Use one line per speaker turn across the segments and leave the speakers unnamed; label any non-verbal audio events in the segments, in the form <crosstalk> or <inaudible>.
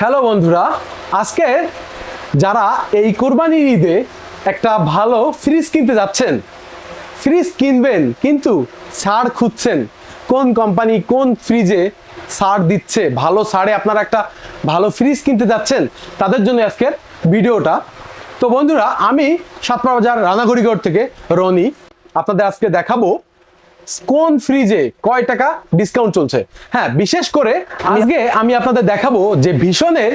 Hello বন্ধুরা, আজকে যারা এই কোরবানির ঈদে একটা ভালো ফ্রিজ কিনতে যাচ্ছেন ফ্রিজ কিনবেন, কিন্তু ছাড় খুঁজছেন, কোন কোম্পানি কোন ফ্রিজে ছাড় দিচ্ছে, ভালো ছাড়ে আপনারা একটা ভালো ফ্রিজ কিনতে যাচ্ছেন, তাদের জন্য আজকের ভিডিওটা। তো বন্ধুরা, আমি সাতপা বাজার রানাঘড়িগড় থেকে রনি, আপনাদের আজকে দেখাবো কোন ফ্রিজে কয় টাকা ডিসকাউন্ট চলছে? হ্যাঁ বিশেষ করে আজকে আমি আপনাদের দেখাবো যে ভীষণের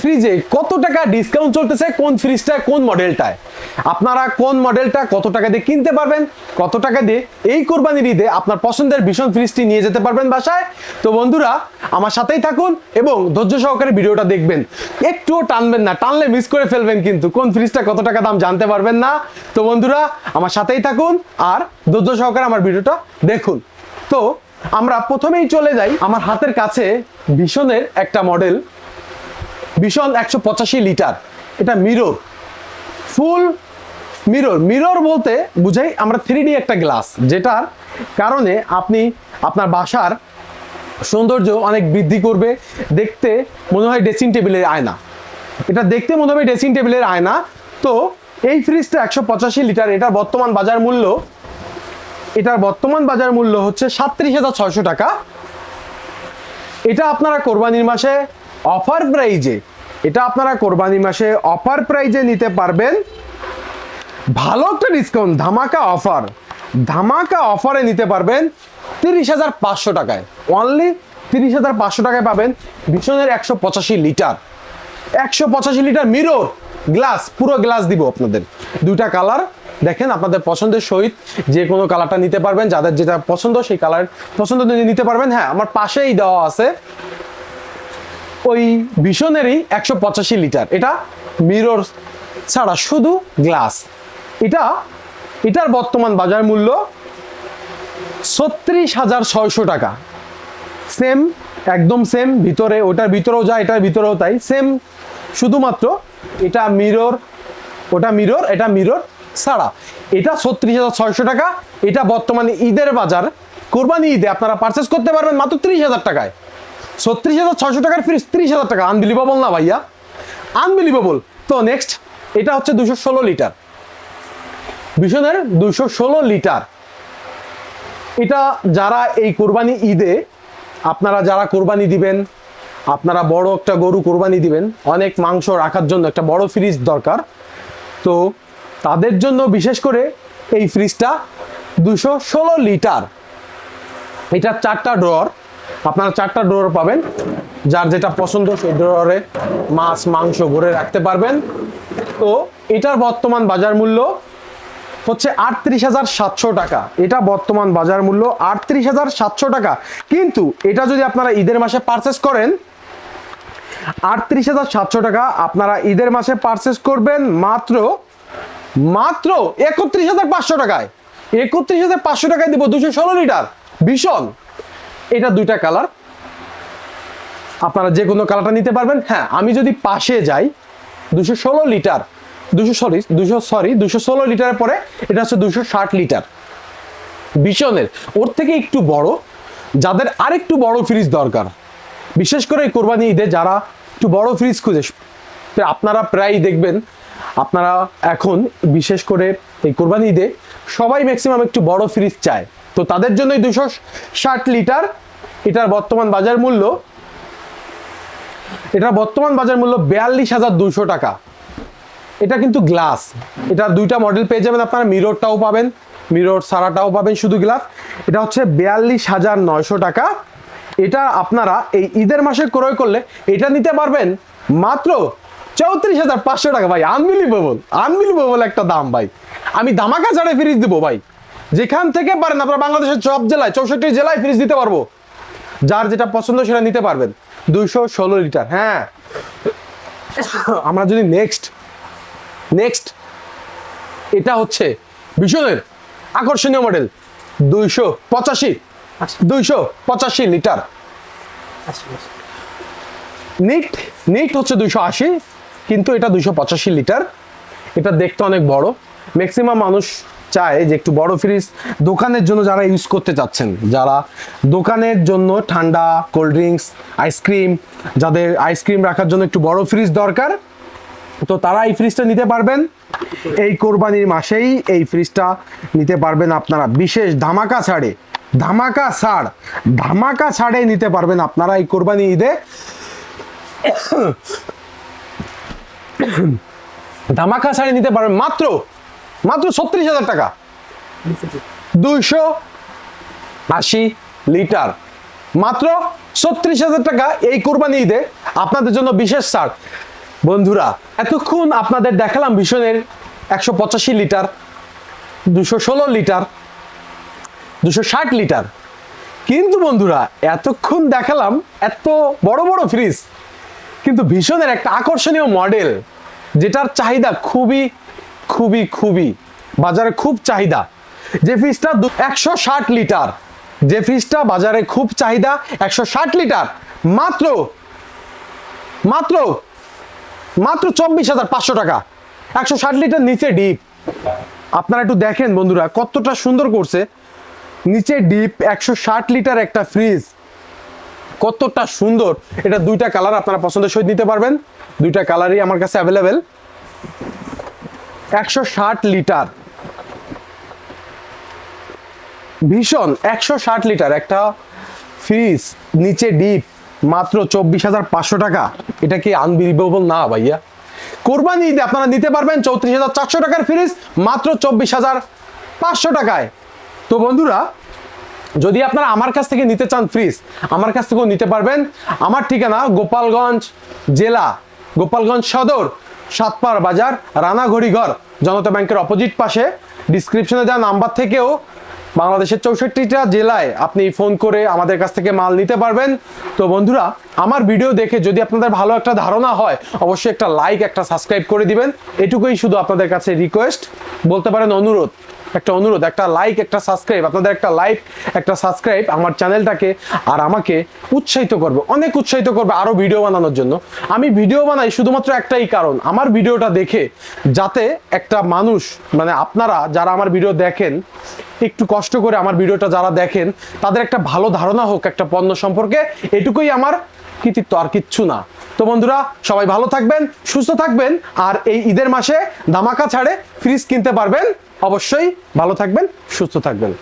ফ্রিজে কত টাকা ডিসকাউন্ট চলতেছে কোন ফ্রিজটা কোন মডেলটায় আপনারা কোন মডেলটা কত টাকা দিয়ে কিনতে পারবেন, কত টাকা দিয়ে এই কোরবানির ঈদে আপনার পছন্দের ভীষণ ফ্রিজটি নিয়ে যেতে পারবেন বাসায়? তো বন্ধুরা, আমার সাথেই থাকুন এবং ধৈর্য সহকারে ভিডিওটা দেখবেন। একটুও টানবেন না, টানলে মিস করে ফেলবেন কিন্তু কোন ফ্রিজটা কত টাকা দাম জানতে পারবেন না। তো বন্ধুরা, আমার সাথেই থাকুন আর ধৈর্য সহকারে আমার ভিডিওটা দেখুন। তো আমরা প্রথমেই চলে যাই আমার হাতের কাছে ভীষণের একটা মডেল ভীষণ একশো পঁচাশি লিটার। এটা মিরর ফুল মিরর মিরর বলতে বুঝাই আমরা থ্রি একটা গ্লাস যেটার কারণে আপনি আপনার বাসার সৌন্দর্য অনেক বৃদ্ধি করবে। দেখতে মনে হয় ড্রেসিং টেবিলের আয়না। এটা দেখতে মনে হবে ড্রেসিং টেবিলের আয়না। তো এই ফ্রিজটা একশো পঁচাশি লিটার, এটার বর্তমান বাজার মূল্য, এটার বর্তমান বাজার মূল্য হচ্ছে সাতত্রিশ হাজার ছয়শো টাকা। এটা আপনারা কোরবানির মাসে অফার প্রাইজে, এটা আপনারা কোরবানি মাসে অফার প্রাইজে নিতে পারবেন। ভালো একটা ডিসকাউন্ট ধামাকা অফার। ধামাকা অফারে নিতে পারবেন তিরিশ হাজার পাঁচশো টাকায়। অনলি তিরিশ হাজার পাঁচশো টাকায় পাবেন ভীষণের একশো পঁচাশি লিটার। একশো পঁচাশি লিটার মিরর গ্লাস পুরো গ্লাস দিব আপনাদের। দুইটা কালার দেখেন আপনাদের পছন্দের সহিত যে কোনো কালারটা নিতে পারবেন। যাদের যেটা পছন্দ, সেই কালার পছন্দ নিতে পারবেন হ্যাঁ আমার পাশেই দেওয়া আছে। ওই ভীষণেরই একশো পঁচাশি লিটার। এটা মিরর ছাড়া শুধু গ্লাস এটা, এটার বর্তমান বাজার মূল্য ছত্রিশ হাজার ছয়শো টাকা। সেম একদম সেম ভিতরে, ওটার ভিতরেও যা, এটার ভিতরেও তাই। সেম শুধুমাত্র এটা মিরর ওটা মিরর এটা মিরর ছাড়া। এটা ছত্রিশ হাজার ছয়শো টাকা, এটা বর্তমানে ঈদের বাজার। কোরবানি ঈদে আপনারা পারচেস করতে পারবেন মাত্র ত্রিশ হাজার টাকায়। ছত্রিশ হাজার ছয়শো টাকার ফ্রিজ ত্রিশ হাজার টাকা। আনবিলিভেবল না ভাইয়া? আনবিলিভেবল তো নেক্সট এটা হচ্ছে দুশো ষোলো লিটার ভীষণের দুশো ষোলো লিটার এটা যারা এই কোরবানি ঈদে, আপনারা যারা কোরবানি দিবেন, আপনারা বড় একটা গরু কোরবানি দিবেন, অনেক মাংস রাখার জন্য একটা বড় ফ্রিজ দরকার। তো তাদের জন্য বিশেষ করে এই ফ্রিজটা দুশো ষোলো লিটার এটা চারটা ড্রয়ার আপনারা চারটা ড্রয়ার পাবেন। যার যেটা পছন্দ সেই ড্রয়ারে মাছ, মাংস ভরে রাখতে পারবেন। তো এটার বর্তমান বাজার মূল্য হচ্ছে আটত্রিশ হাজার সাতশো টাকা। এটা বর্তমান বাজার মূল্য আটত্রিশ হাজার সাতশো টাকা। কিন্তু এটা যদি আপনারা ঈদের মাসে পারচেস করেন, আটত্রিশ হাজার সাতশো টাকা আপনারা ঈদের মাসে পারচেস করবেন মাত্র মাত্র একত্রিশ হাজার পাঁচশো টাকায়। একত্রিশ হাজার পাঁচশো টাকায় দিব দুশো ষোলো লিটার। ভীষণ। এটা দুইটা কালার। আপনারা যে কোনো কালারটা নিতে পারবেন। হ্যাঁ আমি যদি পাশে যাই, দুশো ষোলো লিটার, দুশো সরি দুশো সরি, দুশো ষোলো লিটারের পরে এটা হচ্ছে দুশো ষাট লিটার। ভীষণের। ওর থেকে একটু বড়, যাদের আরেকটু বড় ফ্রিজ দরকার। বিশেষ করে কোরবানি ঈদে যারা একটু বড় ফ্রিজ খুঁজে আপনারা প্রায় দেখবেন, আপনারা এখন বিশেষ করে এই কোরবানি ঈদে সবাই ম্যাক্সিমাম একটু বড় ফ্রিজ চায়। তো তাদের জন্যই দুশো ষাট লিটার এটার বর্তমান বাজার মূল্য। এটার বর্তমান বাজার মূল্য বিয়াল্লিশ হাজার দুশো টাকা। এটা কিন্তু গ্লাস। এটা দুইটা মডেল পেয়ে যাবেন আপনারা। মিররটাও পাবেন। মিরর সারাটাও পাবেন শুধু গ্লাস। এটা হচ্ছে বিয়াল্লিশ হাজার নয়শো টাকা। এটা আপনারা এই ঈদের মাসে ক্রয় করলে এটা নিতে পারবেন মাত্র চৌত্রিশ হাজার পাঁচশো টাকা। ভাই আনবিলিভেবল আনবিলিভেবল একটা দাম ভাই। আমি ধামাকা ছাড়ে ফ্রিজ দেবো ভাই। যেখান থেকে পারেন আপনারা বাংলাদেশের সব জেলায় চৌষট্টি জেলায় ফ্রিজ দিতে পারব। যার যেটা পছন্দ সেটা নিতে পারবেন। দুইশো ষোলো লিটার হ্যাঁ। আমরা যদি নেক্সট নেক্সট এটা হচ্ছে ভীষণের আকর্ষণীয় মডেল দুইশো পঁচাশি দুইশো পঁচাশি লিটার। নিট নিট হচ্ছে দুইশো আশি কিন্তু এটা দুইশো পঁচাশি লিটার। এটা দেখতে অনেক বড়। ম্যাক্সিমাম মানুষ চায় যে একটু বড় ফ্রিজ দোকানের জন্য যারা ইউজ করতে চাচ্ছেন, যারা দোকানের জন্য ঠান্ডা কোল্ড ড্রিঙ্কস আইসক্রিম যাদের আইসক্রিম রাখার জন্য একটু বড় ফ্রিজ দরকার, তো তারা এই ফ্রিজটা নিতে পারবেন। এই কোরবানির মাসেই এই ফ্রিজটা নিতে পারবেন আপনারা। বিশেষ ধামাকা ছাড়ে, ধামাকা ছাড়, ধামাকা ছাড়ে নিতে পারবেন আপনারা এই কোরবানি ঈদে। <coughs> ধামাকা ছাড়ে নিতে পারবেন। মাত্র মাত্র ছত্রিশ হাজার টাকা। দুইশো আশি লিটার। মাত্র ছত্রিশ হাজার টাকা এই কোরবানি ঈদে আপনাদের জন্য বিশেষ ছাড়। বন্ধুরা, এতক্ষণ আপনাদের দেখালাম ভীষণের একশো পঁচাশি লিটার, দুশো ষোলো লিটার, দুশো ষাট লিটার। কিন্তু বন্ধুরা, এতক্ষণ দেখালাম এত বড় বড় ফ্রিজ কিন্তু ভীষণের একটা আকর্ষণীয় মডেল যেটার চাহিদা খুবই খুবই খুবই, বাজারে খুব চাহিদা। যে ফ্রিজটা একশো ষাট লিটার। যে ফ্রিজটা বাজারে খুব চাহিদা, একশো ষাট লিটার। মাত্র মাত্র মাত্র চব্বিশ হাজার পাঁচশো টাকা। একশো ষাট লিটার নিচে ডিপ। আপনারা একটু দেখেন বন্ধুরা, কতটা সুন্দর করছে। নিচে ডিপ একশো ষাট লিটার একটা ফ্রিজ। কতটা সুন্দর। এটা দুইটা কালার আপনারা পছন্দের সহিত নিতে পারবেন। দুইটা কালারই আমার কাছে অ্যাভেলেবেল। একশো ষাট লিটার। ভীষণ, একশো ষাট লিটার, একটা ফ্রিজ, নিচে ডিপ, মাত্র চব্বিশ হাজার পাঁচশো টাকা। এটা কি আনবিলিভেবল না ভাইয়া। কোরবানি ঈদে আপনারা নিতে পারবেন চৌত্রিশ হাজার চারশো টাকার ফ্রিজ, মাত্র চব্বিশ হাজার পাঁচশো টাকায়। তো বন্ধুরা, যদি আপনারা আমার কাছ থেকে নিতে চান ফ্রিজ, আমার কাছ থেকেও নিতে পারবেন। আমার ঠিকানা গোপালগঞ্জ জেলা, গোপালগঞ্জ সদর। সাতপাড় বাজার, রানাঘড়িঘর, জনতা ব্যাংকের অপোজিট পাশে। ডিসক্রিপশনে দেওয়া নাম্বার থেকেও বাংলাদেশের চৌষট্টিটা জেলায় আপনি ফোন করে আমাদের কাছ থেকে মাল নিতে পারবেন। তো বন্ধুরা, আমার ভিডিও দেখে যদি আপনাদের ভালো একটা ধারণা হয়, অবশ্যই একটা লাইক একটা সাবস্ক্রাইব করে দিবেন। এটুকুই শুধু আপনাদের কাছে রিকোয়েস্ট বলতে পারেন অনুরোধ একটা অনুরোধ, একটা লাইক একটা সাবস্ক্রাইব আপনাদের একটা লাইক একটা সাবস্ক্রাইব আমার চ্যানেলটাকে আর আমাকে উৎসাহিত করবে, অনেক উৎসাহিত করবে আরও ভিডিও বানানোর জন্য। আমি ভিডিও বানাই শুধুমাত্র একটাই কারণ, আমার ভিডিওটা দেখে যাতে একটা মানুষ মানে আপনারা যারা আমার ভিডিও দেখেন একটু কষ্ট করে আমার ভিডিওটা যারা দেখেন, তাদের একটা ভালো ধারণা হোক একটা পণ্য সম্পর্কে, এটুকুই আমার কৃতিত্ব আর কিচ্ছু না। তো বন্ধুরা, সবাই ভালো থাকবেন, সুস্থ থাকবেন, আর এই ঈদের মাসে দামাকা ছাড়ে ফ্রিজ কিনতে পারবেন। অবশ্যই ভালো থাকবেন, সুস্থ থাকবেন।